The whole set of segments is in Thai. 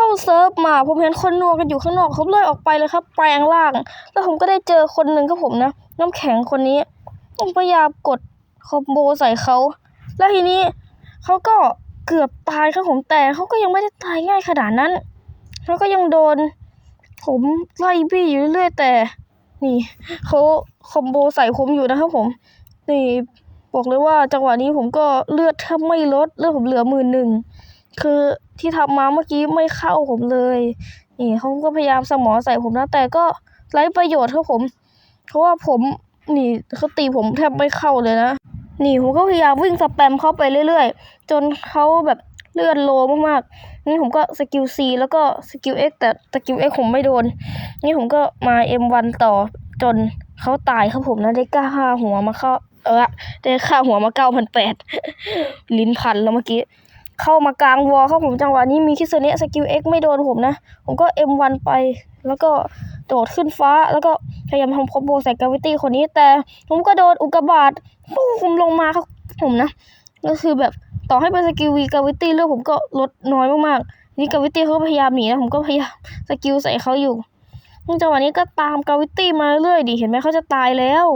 เข้าเซิร์ฟมา ผมเห็นคนนัวกันอยู่ข้างนอกผมเลยออกไปเลยครับ แปลงร่าง แล้วผมก็ได้เจอคนหนึ่งครับผมนะ น้ำแข็งคนนี้ผมพยายามกดคอมโบใส่เขา แล้วทีนี้เขาก็เกือบตายครับผมแต่เขาก็ยังไม่ได้ตายง่ายขนาดนั้นเขาก็ยังโดน ผมไล่บี้อยู่เรื่อยแต่นี่เขาคอมโบใส่ผมอยู่นะครับผม นี่บอกเลยว่าจังหวะนี้ผมก็เลือดแทบไม่ลดเลือดผมเหลือหมื่นหนึ่ง คือที่ทำมาเมื่อกี้ไม่เข้าผมเลย นี่เขาก็พยายามสมอใส่ผมนะแต่ก็ไร้ประโยชน์ครับผม เพราะว่าผมนี่เขาตีผมแทบไม่เข้าเลยนะ นี่ผมก็พยายามวิ่งสแปมเข้าไปเรื่อยๆ จนเขาแบบเลือดโลมากๆ นี่ผมก็สกิล C แล้วก็สกิล X แต่สกิล X ผมไม่โดน นี่ผมก็มา M1 ต่อจนเขาตายครับผมนะได้ก้าห้าหัวมาเข้า เออได้ค่าหัวมาเก้าพันแปดลิ้นพันแล้วเมื่อกี้ เข้ามากลางวอลครับผมจังหวะนี้มีคิสเนะสกิล X ไม่โดนผมนะ ผมก็ M1 ไป แล้วก็โดดขึ้นฟ้าแล้วก็พยายามทำคอมโบใส่กาวิตี้คนนี้แต่ผมก็โดนอุกกาบาตปุ้งผมลงมาครับผมนะก็คือแบบต่อให้เป็นสกิลวีกาวิตี้เลือดผมก็ลดน้อยมากๆนี่กาวิตี้เขาพยายามหนีนะผมก็พยายามสกิลใส่เขาอยู่จังหวะนี้ก็ตามกาวิตี้มาเรื่อยดิเห็นไหมเขาจะตายแล้ว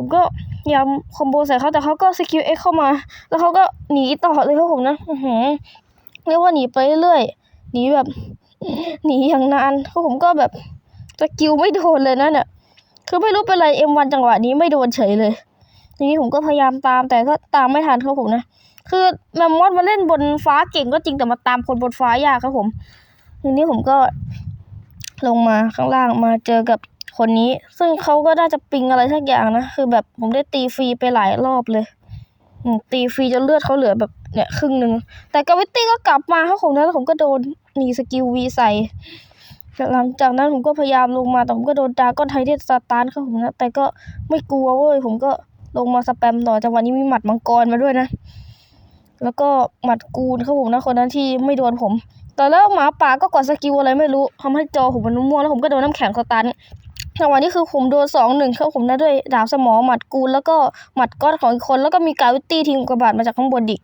ผมก็พยายามคอมโบใส่เขาแต่เขาก็สกิลเอ็กเข้ามา แล้วเขาก็หนีต่อเลยครับผมนะหือเรียกว่าหนีไปเรื่อยหนีแบบหนีอย่างนานคือผมก็แบบสกิลไม่โดนเลยนะเนี่ยคือไม่รู้เป็นไรเอ็มวันจังหวะนี้ไม่โดนเฉยเลยทีนี้ผมก็พยายามตามแต่ก็ตามไม่ทันครับผมนะคือแมมมอสมาเล่นบนฟ้าเก่งก็จริงแต่มาตามคนบนฟ้ายากครับผมทีนี้ผมก็ลงมาข้างล่างมาเจอกับ คนนี้ ซึ่งเขาก็น่าจะปิงอะไรสักอย่างนะ คือแบบผมได้ตีฟรีไปหลายรอบเลย ตีฟรีจนเลือดเขาเหลือแบบเนี่ยครึ่งหนึ่ง แต่กาวิตี้ก็กลับมาครับผมนะแล้วผมก็โดนหนีสกิลวีใส่หลังจากนั้นผมก็พยายามลงมาแต่ผมก็โดนดาก้อนไทเทสตาร์ทครับผมนะ แต่ก็ไม่กลัวเว้ยผมก็ลงมาสแปมต่อจังหวะนี้มีหมัดมังกรมาด้วยนะ แล้วก็หมัดกูนครับผมนะคนนั้นที่ไม่โดนผม แต่แล้วหมาป่าก็กดสกิลอะไรไม่รู้ทำให้จอผมมันม่วงแล้วผมก็โดนน้ำแข็งสตัน จังหวะนี้คือผมโดนสองหนึ่งครับผมนะด้วยดาบสมอหมัดกูแล้วก็หมัดก้อนของอีกคน แล้วก็มีกาวิตี้ทิ้งกระบาดมาจากข้างบนดิก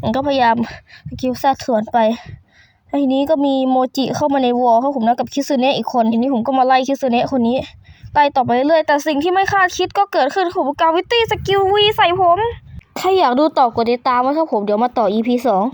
ผมก็พยายามสกิลแทรกสวนไปทีนี้ก็มีโมจิเข้ามาในวอลครับผมนะกับคิซึเนะอีกคนทีนี้ผมก็มาไล่คิซึเนะคนนี้ไล่ต่อไปเรื่อยแต่สิ่งที่ไม่คาดคิดก็เกิดขึ้นผมกาวิตี้สกิลวีใส่ผม ถ้าอยากดูต่อกดติดตามไว้ครับผมเดี๋ยวมาต่อ EP สอง